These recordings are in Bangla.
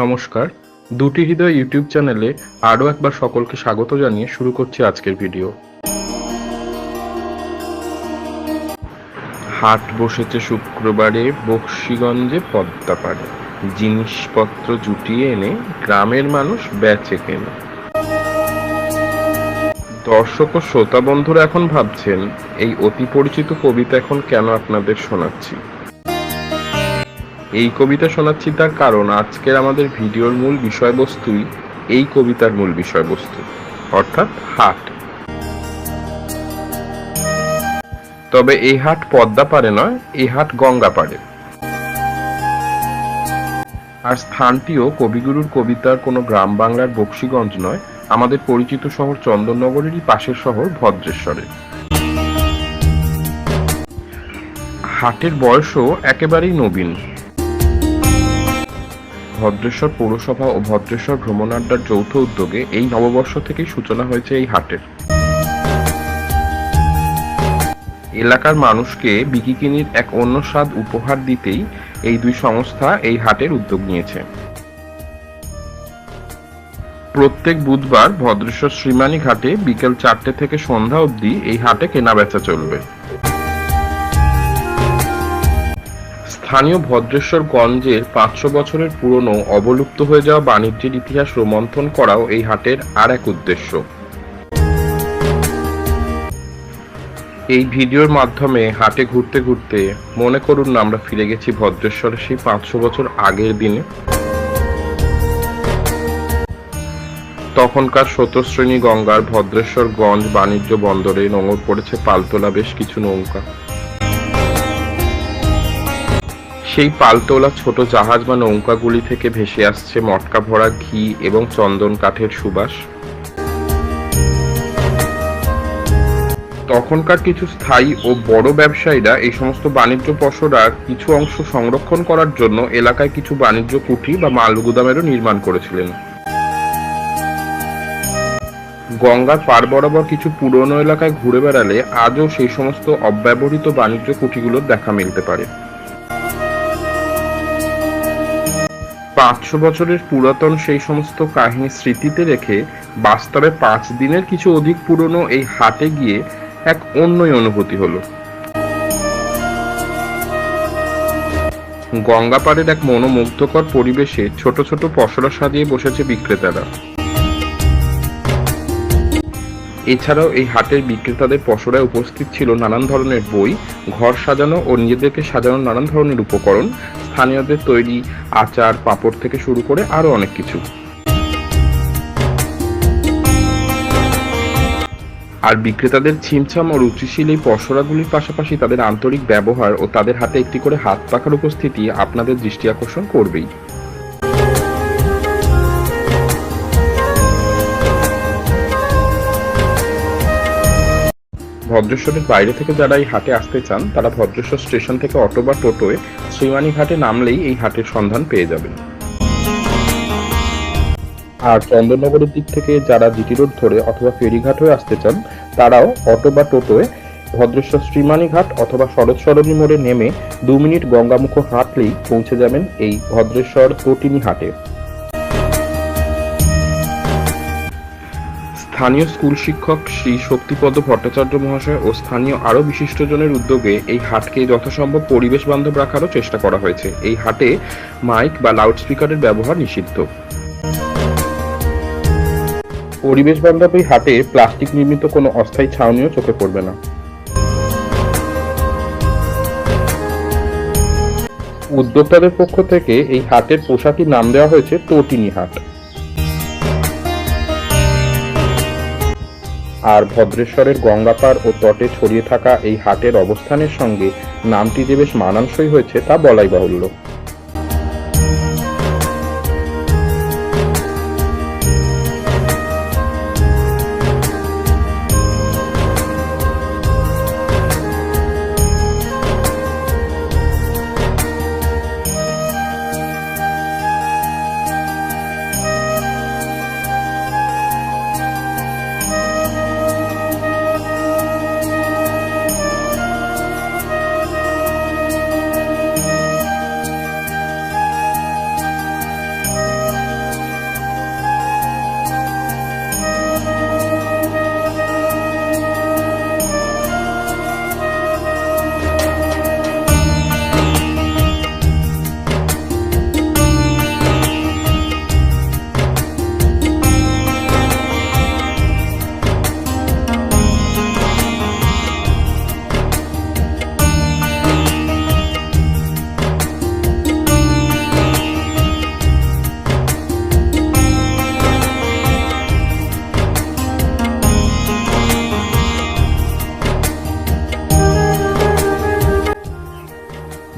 নমস্কার। দুটি হৃদয় ইউটিউব চ্যানেলে আরও একবার সকলকে স্বাগত জানিয়ে শুরু করছি আজকের ভিডিও। হাট বসেছে শুক্রবারে বক্সিগঞ্জে পদ্মাপাড়ে জিনিসপত্র জুটিয়ে এনে গ্রামের মানুষ বেচে কেনে। দর্শক ও শ্রোতা বন্ধুরা এখন ভাবছেন, এই অতি পরিচিত কবিতা এখন কেন আপনাদের শোনাচ্ছি? এই কবিতা শোনাচ্ছি তার কারণ আজকের আমাদের ভিডিওর মূল বিষয়বস্তুই এই কবিতার মূল বিষয়বস্তু, অর্থাৎ হাট। তবে এই হাট পদ্মা পারে নয়, এই হাট গঙ্গা পারে আর স্থানটিও কবিগুরুর কবিতার কোনো গ্রাম বাংলার বক্সিগঞ্জ নয়, আমাদের পরিচিত শহর চন্দননগরেরই পাশের শহর ভদ্রেশ্বরে হাটের বয়সও একেবারেই নবীন। ভদ্রেশ্বর পৌরসভা ও ভদ্রেশ্বর ভ্রমণ আড্ডার যৌথ উদ্যোগে এই নববর্ষ থেকেই সূচনা হয়েছে এই হাটের। এলাকার মানুষকে বিকিকিনির এক অন্য স্বাদ উপহার দিতেই এই দুই সংস্থা এই হাটের উদ্যোগ নিয়েছে। প্রত্যেক বুধবার ভদ্রেশ্বর শ্রীমানী ঘাটে বিকেল চারটে থেকে সন্ধ্যা অবধি এই হাটে কেনাবেচা চলবে। স্থানীয় ভদ্রেশ্বর গঞ্জের পাঁচশো বছরের পুরনো অবলুপ্ত হয়ে যাওয়া বাণিজ্যের ইতিহাস রোমন্থন করাও এই হাটের আর এক উদ্দেশ্য। এই ভিডিওর মাধ্যমে হাটে ঘুরতে ঘুরতে মনে করুন না আমরা ফিরে গেছি ভদ্রেশ্বরের সেই পাঁচশো বছর আগের দিনে। তখনকার স্রোতশ্রেণী গঙ্গার ভদ্রেশ্বর গঞ্জ বাণিজ্য বন্দরে নোঙর পড়েছে পালতোলা বেশ কিছু নৌকা। সেই পালতোলা ছোট জাহাজ বা নৌকাগুলি থেকে ভেসে আসছে মটকা ভরা ঘি এবং চন্দন কাঠের সুবাস। তখনকার কিছু স্থায়ী ও বড় ব্যবসায়ীরা এই সমস্ত বাণিজ্য পসরার কিছু অংশ সংরক্ষণ করার জন্য এলাকায় কিছু বাণিজ্য কুঠি বা মালগুদামেরও নির্মাণ করেছিলেন। গঙ্গার পার বরাবর কিছু পুরনো এলাকায় ঘুরে বেড়ালে আজও সেই সমস্ত অব্যবহৃত বাণিজ্য কুঠিগুলোর দেখা মিলতে পারে। পাঁচশো বছরের পুরাতন সেই সমস্ত কাহিনী স্মৃতিতে রেখে বাস্তবে পাঁচ দিনের কিছু অধিক পুরনো এই হাটে গিয়ে এক অন্যই অনুভূতি হলো। গঙ্গাপাড়ের এক মনোমুগ্ধকর পরিবেশে ছোট ছোট পসরা সাজিয়ে বসেছে বিক্রেতারা। এছাড়াও এই হাটের বিক্রেতাদের পসরায় উপস্থিত ছিল নানান ধরনের বই, ঘর সাজানো ও নিজেদেরকে সাজানোর নানান ধরনের উপকরণ স্থানীয়দের তৈরি আচার, পাঁপড় থেকে শুরু করে আরও অনেক কিছু। আর বিক্রেতাদের ছিমছাম ও রুচিশীল এই পসরাগুলির পাশাপাশি তাদের আন্তরিক ব্যবহার ও তাদের হাতে একটি করে হাত পাখার উপস্থিতি আপনাদের দৃষ্টি আকর্ষণ করবেই। ভদ্রেশ্বরের বাইরে থেকে যারা এই হাটে আসতে চান, তারা ভদ্রেশ্বর স্টেশন থেকে অটো বা টোটোয় শ্রীমানী ঘাটে নামলেই এই হাটের সন্ধান পেয়ে যাবেন। আর চন্দননগরের দিক থেকে যারা জিটি রোড ধরে অথবা ফেরিঘাট হয়ে আসতে চান, তারাও অটো বা টোটোয় ভদ্রেশ্বর শ্রীমানী ঘাট অথবা শরৎ সরণী মোড়ে নেমে দু মিনিট গঙ্গামুখ হাঁটলেই পৌঁছে যাবেন এই ভদ্রেশ্বর তটিনী হাটে। স্থানীয় স্কুল শিক্ষক শ্রী শক্তিপদ ভট্টাচার্য মহাশয় ও স্থানীয় আরও বিশিষ্টজনের উদ্যোগে এই হাটকে যথাসম্ভব পরিবেশ বান্ধব রাখারও চেষ্টা করা হয়েছে। এই হাটে মাইক বা লাউডস্পিকারের ব্যবহার নিষিদ্ধ। পরিবেশ বান্ধব এই হাটে প্লাস্টিক নির্মিত কোনো অস্থায়ী ছাউনিও চোখে পড়বে না। উদ্যোক্তাদের পক্ষ থেকে এই হাটের পোশাকই নাম দেওয়া হয়েছে তটিনী হাট। আর ভদ্রেশ্বরের গঙ্গাপার ও তটে ছড়িয়ে থাকা এই হাটের অবস্থানের সঙ্গে নামটি যে বেশ মানানসই হয়েছে তা বলাই বাহুল্য।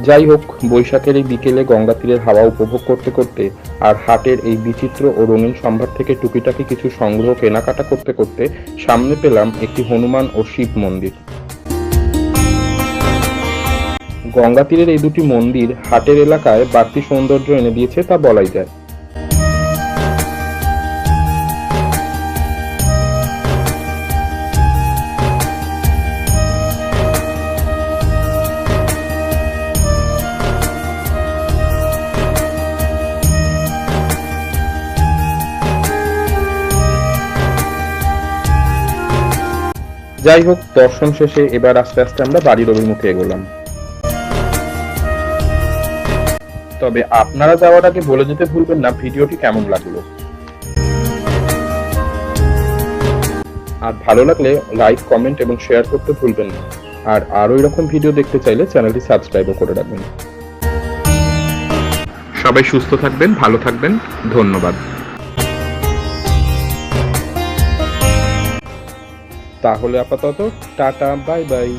যাই হোক, বৈশাখের এই বিকেলে গঙ্গা তীরের হাওয়া উপভোগ করতে করতে আর হাটের এই বিচিত্র ও রঙিন সম্ভার থেকে টুকিটাকি কিছু সংগ্রহ কেনাকাটা করতে করতে সামনে পেলাম একটি হনুমান ও শিব মন্দির। গঙ্গা তীরের এই দুটি মন্দির হাটের এলাকায় বাড়তি সৌন্দর্য এনে দিয়েছে তা বলাই যায়। যাই হোক, দর্শন শেষে এবার আস্তে আস্তে আমরা বাড়ির অভিমুখে এগোলাম। তবে আপনারা যাওয়ার আগে বলে যেতে ভুলবেন না, ভিডিওটি কেমন লাগল? আর ভালো লাগলে লাইক, কমেন্ট এবং শেয়ার করতে ভুলবেন না। আর আরও এরকম ভিডিও দেখতে চাইলে চ্যানেলটি সাবস্ক্রাইবও করে রাখবেন। সবাই সুস্থ থাকবেন, ভালো থাকবেন, ধন্যবাদ। তাহলে আপাতত টাটা বাই বাই।